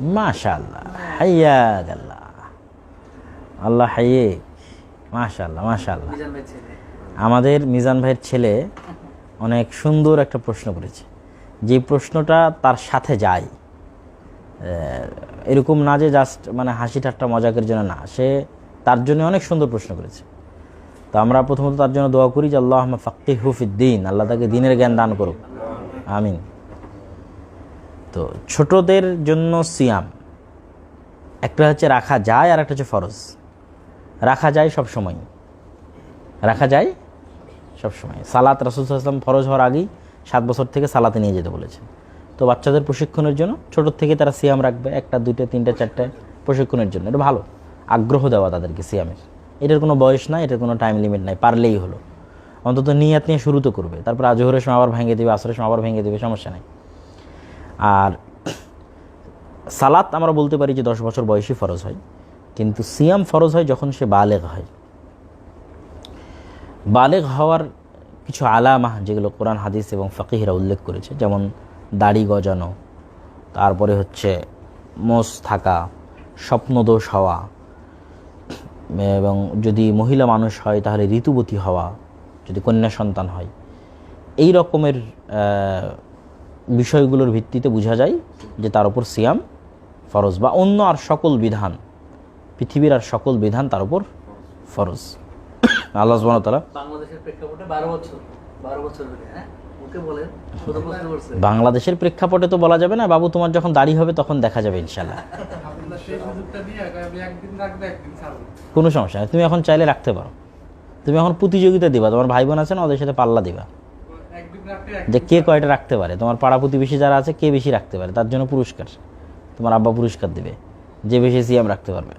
মাশাল্লাহ হাইয়া আল্লাহ আল্লাহ হাইয়ে মাশাল্লাহ মাশাল্লাহ আমাদের মিজান ভাইয়ের ছেলে অনেক সুন্দর একটা প্রশ্ন করেছে। যে প্রশ্নটা তার সাথে যায়। এরকম না যে জাস্ট মানে হাসি ঠাট্টা মজাকের জন্য না সে তার জন্য অনেক সুন্দর প্রশ্ন করেছে। তো আমরা প্রথমত তার জন্য দোয়া করি যে আল্লাহ ফাক্কি হুফিদ্দিন আল্লাহ তাকে দিনের জ্ঞান দান করুক। আমিন। তো ছোটদের জন্য সিয়াম। একটা হচ্ছে রাখা যায় আর একটা হচ্ছে ফরজ। রাখা যায় সব সময় রাখা যায় সব সময় সালাত রাসুল আসলাম ফরজ হওয়ার আগেই সাত বছর থেকে সালাতে নিয়ে যেতে বলেছেন। তো বাচ্চাদের প্রশিক্ষণের জন্য ছোটোর থেকে তারা সিয়াম রাখবে, একটা, দুইটা, তিনটা, চারটে প্রশিক্ষণের জন্য। এটা ভালো। আগ্রহ দেওয়া তাদেরকে সিয়ামের। এটার কোনো বয়স নাই, এটার কোনো টাইম লিমিট নাই, পারলেই হলো। অন্তত নিয়াত নিয়ে শুরু তো করবে। তারপর আজহরের সময় আবার ভেঙে দেবে, আসরের সময় আবার ভেঙে দেবে, সমস্যা নেই। আর সালাত আমরা বলতে পারি যে দশ বছর বয়সী ফরজ হয়, কিন্তু সিয়াম ফরজ হয় যখন সে বালেগ হয়। বালেগ হওয়ার কিছু আলামা যেগুলো কোরআন, হাদিস এবং ফকিহিরা উল্লেখ করেছে, যেমন দাড়ি গজানো, তারপরে হচ্ছে মোষ থাকা, স্বপ্নদোষ হওয়া, এবং যদি মহিলা মানুষ হয় তাহলে ঋতুবতী হওয়া, যদি কন্যা সন্তান হয়, এই রকমের বিষয়গুলোর ভিত্তিতে বোঝা যায় যে তার উপর সিয়াম ফরজ বা অন্য আর সকল বিধান পৃথিবীর আর সকল বিধান তার উপর ফরজ। আল্লাহ সুবহানাহু বাংলাদেশের প্রেক্ষাপটে বারো বছর বারো বছর হ্যাঁ? ওকে বলেন ছোট প্রশ্ন করছে। বাংলাদেশের প্রেক্ষাপটে তো বলা যাবে না বাবু তোমার যখন দাড়ি হবে তখন দেখা যাবে ইনশাল্লাহ আপনার সেই সুযোগটা দিয়ে আমি একদিন রাখব একদিন ছাড়বো। কোনো সমস্যা নেই তুমি এখন চাইলে রাখতে পারো। তুমি এখন প্রতিযোগিতা দিবা তোমার ভাই বোন আছে না ওদের সাথে পাল্লা দিবা। যে কে কয়টা রাখতে পারে? তোমার পাড়া প্রতিবেশী যারা আছে, কে বেশি রাখতে পারে? তার জন্য পুরস্কার। তোমার আব্বা পুরস্কার দেবে। যে বেশি সিএম রাখতে পারবে।